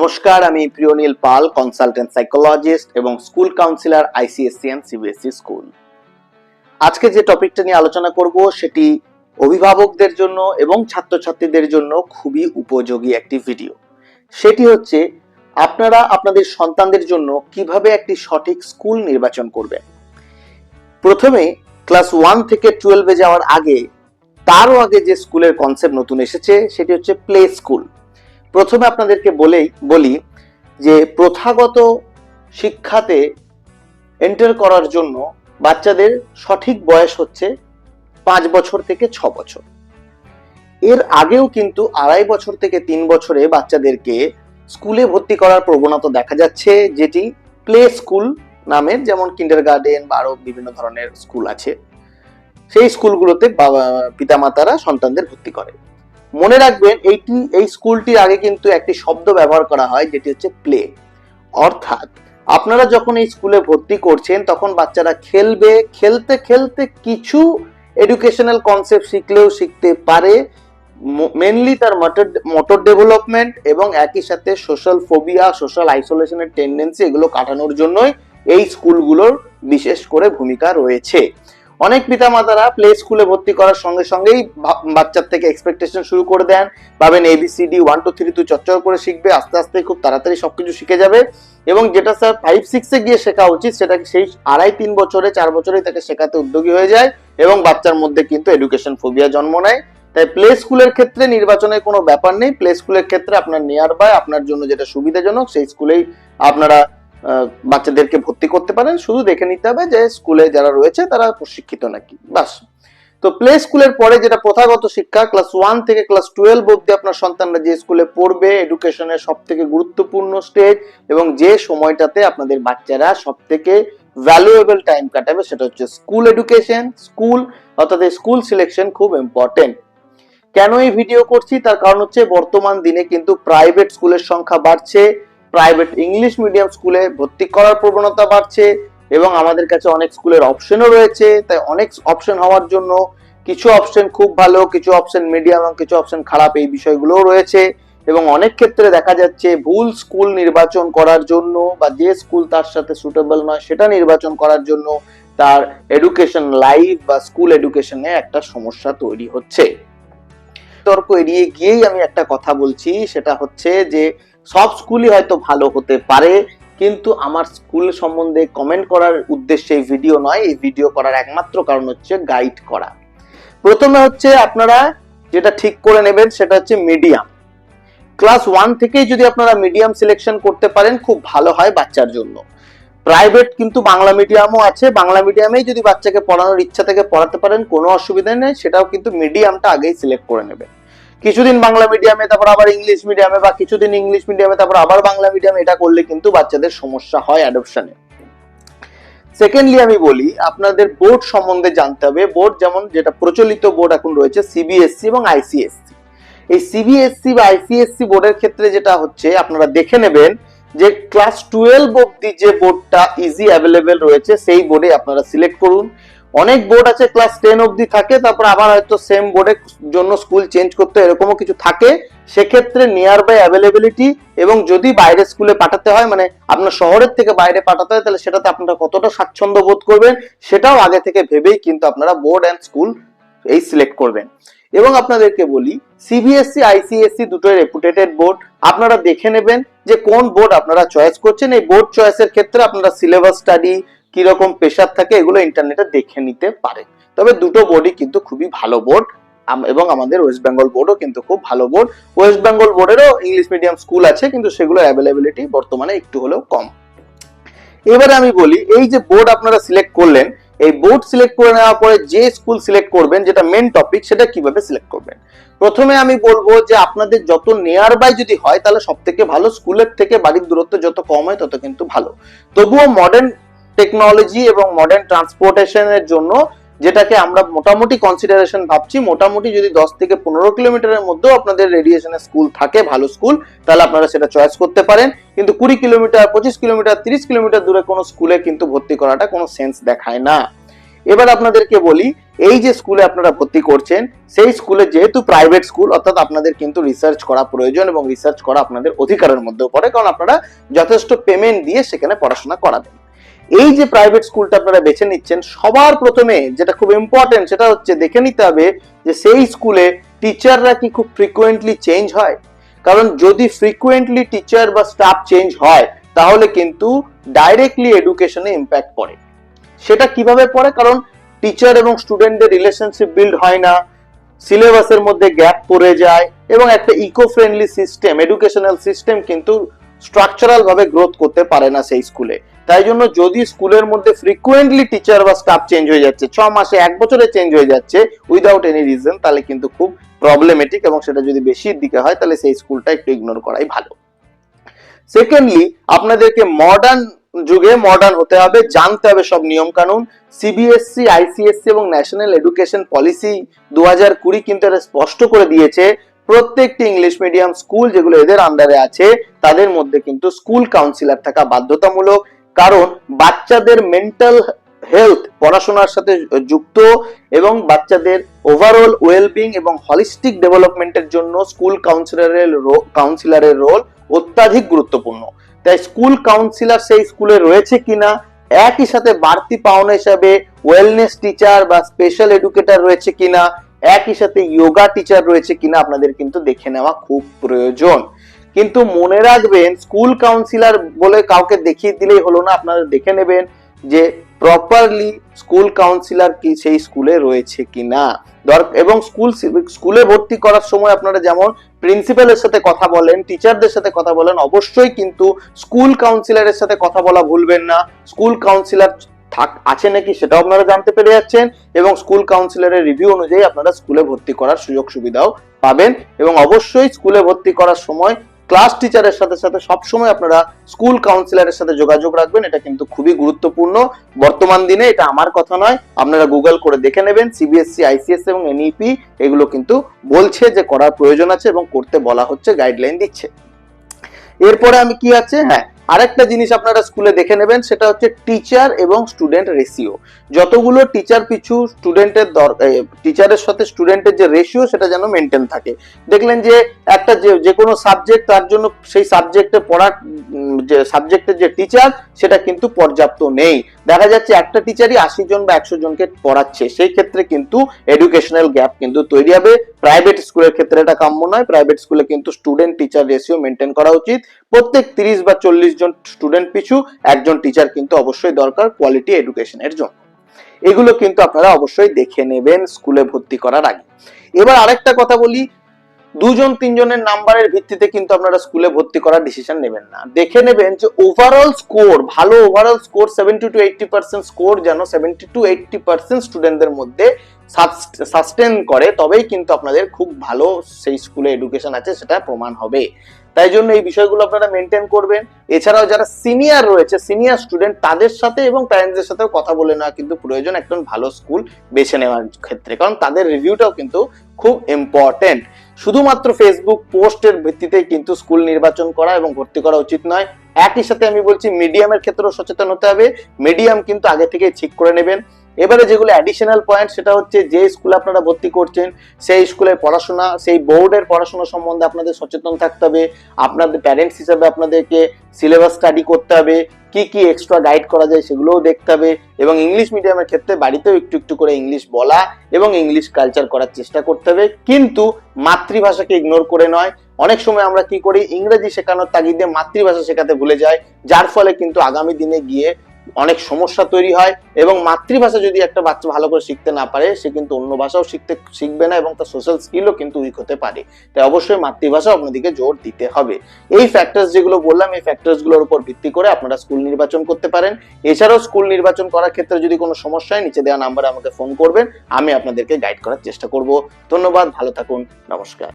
নমস্কার, আমি Priyonil Pal consultant psychologist এবং school counsellor ICSE and CBSE school আজকে যে টপিকটা নিয়ে আলোচনা করব, সেটি অভিভাবকদের জন্য এবং ছাত্রছাত্রীদের জন্য খুবই উপযোগী একটি ভিডিও সেটি হচ্ছে, আপনারা আপনাদের সন্তানদের জন্য কীভাবে একটি সঠিক স্কুল নির্বাচন করবেন। প্রথমে ক্লাস ওয়ান থেকে টুয়েলভে যাওয়ার আগে, তারও আগে যে স্কুলের কনসেপ্ট নতুন এসেছে, সেটি হচ্ছে প্লে স্কুল প্রথমে আপনাদেরকে বলেই, বলি যে প্রথাগত শিক্ষাতে এন্টার করার জন্য বাচ্চাদের সঠিক বয়স হচ্ছে পাঁচ বছর থেকে ছ বছর। এর আগেও কিন্তু আড়াই বছর থেকে তিন বছরে বাচ্চাদেরকে স্কুলে ভর্তি করার প্রবণতা দেখা যাচ্ছে, যেটি প্লে স্কুল নামের যেমন কিন্ডার গার্ডেন বা আরও বিভিন্ন ধরনের স্কুল আছে। সেই স্কুলগুলোতে বাবা, পিতামাতারা সন্তানদের ভর্তি করে। মনে রাখবেন, এইটি, এই স্কুলটির আগে কিন্তু একটি শব্দ ব্যবহার করা হয়, যেটি হচ্ছে প্লে অর্থাৎ, আপনারা যখন এই স্কুলে ভর্তি করছেন, তখন বাচ্চারা খেলবে, খেলতে খেলতে কিছু এডুকেশনাল কনসেপ্ট শিখলেও শিখতে পারে। মেনলি তার মটর মোটর ডেভেলপমেন্ট এবং একই সাথে সোশ্যাল ফোবিয়া সোশ্যাল আইসোলেশনের টেন্ডেন্সি এগুলো কাটানোর জন্যই এই স্কুলগুলোর বিশেষ করে ভূমিকা রয়েছে। অনেক পিতামাতারা প্লে স্কুলে ভর্তি করার সঙ্গে সঙ্গেই বাচ্চার থেকে এক্সপেকটেশন শুরু করে দেন। ভাবেন এবিসিডি ওয়ান টু থ্রি টু চচ্চর করে শিখবে, আস্তে আস্তে খুব তাড়াতাড়ি সবকিছু শিখে যাবে। এবং যেটা স্যার ফাইভ সিক্সে গিয়ে শেখা উচিত, সেটা সেই আড়াই, তিন বছরে, চার বছরেই তাকে শেখাতে উদ্যোগী হয়ে যায় এবং বাচ্চার মধ্যে কিন্তু এডুকেশন ফোবিয়া জন্ম নেয়। তাই প্লে স্কুলের ক্ষেত্রে নির্বাচনের কোনো ব্যাপার নেই। প্লে স্কুলের ক্ষেত্রে আপনার নিয়ার বাই আপনার জন্য যেটা সুবিধাজনক, সেই স্কুলেই আপনারা বাচ্চাদেরকে ভর্তি করতে পারেন। শুধু দেখে নিতে হবে যে স্কুলে যারা রয়েছে তারা প্রশিক্ষিত নাকি। বাস। তো প্লে স্কুলের পরে যেটা প্রথাগত শিক্ষা ক্লাস ওয়ান থেকে ক্লাস টুয়েলভ অব্দি আপনার সন্তানরা যে স্কুলে পড়বে এডুকেশনের সব থেকে গুরুত্বপূর্ণ স্টেজ এবং যে সময়টাতে আপনাদের বাচ্চারা সব থেকে ভ্যালুয়েবল টাইম কাটাবে সেটা হচ্ছে স্কুল এডুকেশন স্কুল অর্থাৎ স্কুল সিলেকশন খুব ইম্পর্টেন্ট কেন এই ভিডিও করছি? তার কারণ হচ্ছে বর্তমান দিনে কিন্তু প্রাইভেট স্কুলের সংখ্যা বাড়ছে। প্রাইভেট ইংলিশ মিডিয়াম স্কুলে ভর্তি করার প্রবণতা বাড়ছে এবং আমাদের কাছে অনেক স্কুলের অপশনও রয়েছে। তাই অনেক অপশন হওয়ার জন্য কিছু অপশন খুব ভালো, কিছু অপশন মিডিয়াম এবং কিছু অপশন খারাপ এই বিষয়গুলোও রয়েছে। এবং অনেক ক্ষেত্রে দেখা যাচ্ছে ভুল স্কুল নির্বাচন করার জন্য বা যে স্কুল তার সাথে সুটেবল নয়, সেটা নির্বাচন করার জন্য তার এডুকেশন লাইফ বা স্কুল এডুকেশনে একটা সমস্যা তৈরি হচ্ছে। তর্ক এড়িয়ে গিয়েই আমি একটা কথা বলছি, সেটা হচ্ছে যে সব স্কুলই হয়তো ভালো হতে পারে, কিন্তু আমার স্কুল সম্বন্ধে কমেন্ট করার উদ্দেশ্যে এই ভিডিও নয়, এই ভিডিও করার একমাত্র কারণ হচ্ছে গাইড করা। প্রথমে হচ্ছে আপনারা যেটা ঠিক করে নেবেন সেটা হচ্ছে মিডিয়াম ক্লাস ওয়ান থেকেই যদি আপনারা মিডিয়াম সিলেকশন করতে পারেন, খুব ভালো হয় বাচ্চার জন্য। প্রাইভেট কিন্তু বাংলা মিডিয়ামও আছে, বাংলা মিডিয়ামেই যদি বাচ্চাকে পড়ানোর ইচ্ছা থেকে পড়াতে পারেন, কোনো অসুবিধা নেই, সেটাও কিন্তু মিডিয়ামটা আগেই সিলেক্ট করে নেবে কিছুদিন বাংলা মিডিয়ামে তারপর আবার ইংলিশ মিডিয়ামে বা কিছুদিন ইংলিশ মিডিয়ামে তারপর আবার বাংলা মিডিয়ামে এটা করলে কিন্তু বাচ্চাদের সমস্যা হয় অ্যাডপশনে সেকেন্ডলি আমি বলি, আপনাদের বোর্ড সম্বন্ধে জানতে হবে। বোর্ড যেমন যেটা প্রচলিত বোর্ড এখন রয়েছে সিবিএসসি এবং আইসিএসসি এই সিবিএসসি বা আইসিএসসি বোর্ডের ক্ষেত্রে যেটা হচ্ছে, আপনারা দেখে নেবেন যে ক্লাস টুয়েলভ অব্দি যে বোর্ডটা ইজি অ্যাভেলেবেল রয়েছে, সেই বোর্ডে আপনারা সিলেক্ট করুন। অনেক বোর্ড আছে ক্লাস টেন অব্দি থাকে, তারপর আবার হয়তো সেম বোর্ডের জন্য স্কুল চেঞ্জ করতে এরকমও কিছু থাকে। সেক্ষেত্রে নিয়ার বাই অ্যাভেলেবিলিটি এবং যদি বাইরে স্কুলে পাঠাতে হয় মানে আপনার শহরের থেকে বাইরে পাঠাতে হয়, তাহলে সেটাতে আপনারা কতটা স্বাচ্ছন্দ্য বোধ করবেন, সেটাও আগে থেকে ভেবেই কিন্তু আপনারা বোর্ড অ্যান্ড স্কুল এই সিলেক্ট করবেন। এবং আপনাদেরকে বলি সিবিএসসি আইসিএসসি দুটোই রেপুটেটেড বোর্ড আপনারা দেখে নেবেন যে কোন বোর্ড আপনারা চয়েস করছেন। এই বোর্ড চয়েসের ক্ষেত্রে আপনারা সিলেবাস স্টাডি কীরকম প্রেশার থাকে এগুলো ইন্টারনেটে দেখে নিতে পারে। তবে দুটো বোর্ডই কিন্তু খুবই ভালো বোর্ড এবং আমাদের ওয়েস্ট বেঙ্গল বোর্ডও কিন্তু খুব ভালো বোর্ড ওয়েস্ট বেঙ্গল বোর্ডেরও ইংলিশ মিডিয়াম স্কুল আছে, কিন্তু সেগুলোর অ্যাভেলেবিলিটি বর্তমানে একটু হলেও কম। এবারে আমি বলি, এই যে বোর্ড আপনারা সিলেক্ট করলেন, এই বোর্ড সিলেক্ট করে নেওয়ার পরে যে স্কুল সিলেক্ট করবেন, যেটা মেন টপিক সেটা কীভাবে সিলেক্ট করবেন? প্রথমে আমি বলব যে আপনাদের যত নিয়ার বাই যদি হয়, তাহলে সব থেকে ভালো স্কুলের থেকে বাড়ির দূরত্ব যত কম হয়, তত কিন্তু ভালো। তবুও মডার্ন টেকনোলজি এবং মডার্ন ট্রান্সপোর্টেশনের জন্য যেটাকে আমরা মোটামুটি কনসিডারেশন ভাবছি, মোটামুটি যদি দশ থেকে পনেরো কিলোমিটারের মধ্যেও আপনাদের রেডিয়েশনের স্কুল থাকে, ভালো স্কুল তাহলে আপনারা সেটা চয়েস করতে পারেন। কিন্তু কুড়ি কিলোমিটার, পঁচিশ কিলোমিটার, তিরিশ কিলোমিটার দূরে কোনো স্কুলে কিন্তু ভর্তি করাটা কোনো সেন্স দেখায় না। এবার আপনাদেরকে বলি, এই যে স্কুলে আপনারা ভর্তি করছেন, সেই স্কুলে যেহেতু প্রাইভেট স্কুল অর্থাৎ আপনাদের কিন্তু রিসার্চ করা প্রয়োজন এবং রিসার্চ করা আপনাদের অধিকারের মধ্যেও পড়ে, কারণ আপনারা যথেষ্ট পেমেন্ট দিয়ে সেখানে পড়াশোনা করাবেন। এই যে প্রাইভেট স্কুলটা আপনারা বেছে নিচ্ছেন, সবার প্রথমে যেটা খুব ইম্পর্টেন্ট সেটা হচ্ছে দেখে নিতে হবে যে সেই স্কুলে টিচাররা কি খুব ফ্রিকুয়েন্টলি চেঞ্জ হয়। কারণ যদি ফ্রিকুয়েন্টলি টিচার বা স্টাফ চেঞ্জ হয়, তাহলে কিন্তু ডাইরেক্টলি এডুকেশনে ইম্প্যাক্ট পড়ে। সেটা কীভাবে পড়ে? কারণ টিচার এবং স্টুডেন্টদের রিলেশনশিপ বিল্ড হয় না সিলেবাসের মধ্যে গ্যাপ পড়ে যায় এবং একটা eco friendly system educational system কিন্তু স্ট্রাকচারাল ভাবে গ্রোথ করতে পারে না সেই স্কুলে। তাই জন্য যদি স্কুলের মধ্যে ফ্রিকুয়েন্টলি টিচার বা স্টাফ চেঞ্জ হয়ে যাচ্ছে, ছ মাসে এক বছরে চেঞ্জ হয়ে যাচ্ছে উইদাউট এনি রিজন তাহলে কিন্তু খুব প্রবলেমেটিক এবং সেটা যদি বেশির দিকে হয়, তাহলে সেই স্কুলটা একটু ইগনোর করাই ভালো। সেকেন্ডলি আপনাদেরকে মডার্ন যুগে মডার্ন হতে হবে, জানতে হবে সব নিয়ম কানুন সিবিএসসি আইসিএসসি এবং ন্যাশনাল এডুকেশন পলিসি দু হাজার কুড়ি কিন্তু এটা স্পষ্ট করে দিয়েছে, প্রত্যেকটি ইংলিশ মিডিয়াম স্কুল যেগুলো এদের আন্ডারে আছে, তাদের মধ্যে কিন্তু স্কুল কাউন্সিলর থাকা বাধ্যতামূলক। কারণ বাচ্চাদের মেন্টাল হেলথ পড়াশোনার সাথে যুক্ত এবং বাচ্চাদের ওভারঅল ওয়েলবিং এবং হলিস্টিক ডেভেলপমেন্টের জন্য স্কুল কাউন্সিলরের কাউন্সিলরের রোল অত্যাধিক গুরুত্বপূর্ণ। তাই স্কুল কাউন্সিলর সেই স্কুলে রয়েছে কিনা, একই সাথে বাড়তি পাওনা হিসাবে ওয়েলনেস টিচার বা স্পেশাল এডুকেটর রয়েছে কিনা, একই সাথে যোগা টিচার রয়েছে কিনা আপনাদের কিন্তু দেখে নেওয়া খুব প্রয়োজন। কিন্তু মনে রাখবেন স্কুল কাউন্সিলর বলে কাউকে দেখিয়ে দিলেই হলো না। আপনারা দেখে নেবেন যে প্রপারলি স্কুল কাউন্সিলর কি সেই স্কুলে রয়েছে কিনা। দর- এবং স্কুল স্কুলে ভর্তি করার সময় আপনারা যেমন প্রিন্সিপালের সাথে কথা বলেন টিচারদের সাথে কথা বলেন, অবশ্যই কিন্তু স্কুল কাউন্সিলরের সাথে কথা বলা ভুলবেন না। স্কুল কাউন্সিলর থাক, আছে নাকি সেটাও আপনারা জানতে পেরে যাচ্ছেন এবং স্কুল কাউন্সিলরের রিভিউ অনুযায়ী আপনারা স্কুলে ভর্তি করার সুযোগ সুবিধাও পাবেন। এবং অবশ্যই স্কুলে ভর্তি করার সময় ক্লাস টিচারের সাথে সাথে সবসময় আপনারা স্কুল কাউন্সিলরের সাথে যোগাযোগ রাখবেন, এটা কিন্তু খুবই গুরুত্বপূর্ণ। বর্তমান দিনে এটা আমার কথা নয়, আপনারা গুগল করে দেখে নেবেন সিবিএসসি আইসিএস এবং এনইপি এগুলো কিন্তু বলছে যে করার প্রয়োজন আছে এবং করতে বলা হচ্ছে গাইডলাইন দিচ্ছে। এরপরে আমি কি আছে? হ্যাঁ আরেকটা জিনিস আপনারা স্কুলে দেখে নেবেন, সেটা হচ্ছে টিচার এবং স্টুডেন্ট রেশিও যতগুলো টিচার পিছু স্টুডেন্টের টিচারের সাথে স্টুডেন্টের যে রেশিও সেটা যেন মেনটেন থাকে। দেখলেন যে একটা যে যে কোনো সাবজেক্ট তার জন্য সেই সাবজেক্টে পড়ার যে সাবজেক্টের যে টিচার সেটা কিন্তু পর্যাপ্ত নেই। দেখা যাচ্ছে একটা টিচারই আশি জন বা একশো জনকে পড়াচ্ছে। সেই ক্ষেত্রে কিন্তু এডুকেশনাল গ্যাপ কিন্তু তৈরি হবে। প্রাইভেট স্কুলের ক্ষেত্রে এটা কাম্য নয়। প্রাইভেট স্কুলে কিন্তু স্টুডেন্ট টিচার রেশিও মেনটেন করা উচিত। প্রত্যেক তিরিশ বা চল্লিশ জন স্টুডেন্ট পিছু একজন টিচার কিন্তু অবশ্যই দরকার কোয়ালিটি এডুকেশনের জন্য। এগুলো কিন্তু আপনারা অবশ্যই দেখে নেবেন স্কুলে ভর্তি করার আগে। এবার আরেকটা কথা বলি, দুজন, তিনজনের নাম্বারের ভিত্তিতে কিন্তু আপনারা স্কুলে ভর্তি করার ডিসিশন নেবেন না। দেখে নেবেন যে ওভারঅল স্কোর ভালো overall score seventy to eighty percent score যেন সেভেন্টি টু এইটটি পার্সেন্ট স্টুডেন্টদের মধ্যে সাস্টেন করে, তবেই কিন্তু আপনাদের খুব ভালো সেই স্কুলে এডুকেশন আছে, সেটা প্রমাণ হবে। তাই জন্য এই বিষয়গুলো আপনারা মেনটেন করবেন। এছাড়াও যারা সিনিয়র রয়েছে সিনিয়র স্টুডেন্ট তাদের সাথে এবং প্যারেন্টসদের সাথেও কথা বলে নেওয়া কিন্তু প্রয়োজন একজন ভালো স্কুল বেছে নেওয়ার ক্ষেত্রে। কারণ তাদের রিভিউটাও কিন্তু খুব ইম্পর্টেন্ট শুধুমাত্র ফেসবুক পোস্টের ভিত্তিতে কিন্তু স্কুল নির্বাচন করা এবং ভর্তি করা উচিত নয়। একই সাথে আমি বলছি মিডিয়ামের ক্ষেত্রেও সচেতন হতে হবে। মিডিয়াম কিন্তু আগে থেকে ঠিক করে নেবেন। এবারে যেগুলো অ্যাডিশনাল পয়েন্ট সেটা হচ্ছে যে স্কুলে আপনারা ভর্তি করছেন, সেই স্কুলের পড়াশোনা, সেই বোর্ডের পড়াশোনা সম্বন্ধে আপনাদের সচেতন থাকতে হবে, আপনাদের প্যারেন্টস হিসাবে আপনাদেরকে সিলেবাস স্টাডি করতে হবে, কি কি এক্সট্রা গাইড করা যায় সেগুলোও দেখতে হবে, এবং ইংলিশ মিডিয়ামের ক্ষেত্রে বাড়িতেও একটু একটু করে ইংলিশ বলা এবং ইংলিশ কালচার করার চেষ্টা করতে হবে, কিন্তু মাতৃভাষাকে ইগনোর করে নয়। অনেক সময় আমরা কি করি, ইংরেজি শেখানোর তাগিদে মাতৃভাষা শেখাতে ভুলে যাই, যার ফলে কিন্তু আগামী দিনে গিয়ে অনেক সমস্যা তৈরি হয় এবং মাতৃভাষা যদি একটা বাচ্চা ভালো করে শিখতে না পারে, সে কিন্তু অন্য ভাষাও শিখতে, শিখবে না এবং তার সোশ্যাল স্কিলও কিন্তু উইক হতে পারে। তাই অবশ্যই মাতৃভাষা আপনাদেরকে জোর দিতে হবে। এই ফ্যাক্টরস যেগুলো বললাম, এই ফ্যাক্টরসগুলোর উপর ভিত্তি করে আপনারা স্কুল নির্বাচন করতে পারেন। এছাড়াও স্কুল নির্বাচন করার ক্ষেত্রে যদি কোনো সমস্যা হয়, নিচে দেওয়া নাম্বারে আমাকে ফোন করবেন। আমি আপনাদেরকে গাইড করার চেষ্টা করব। ধন্যবাদ, ভালো থাকুন, নমস্কার।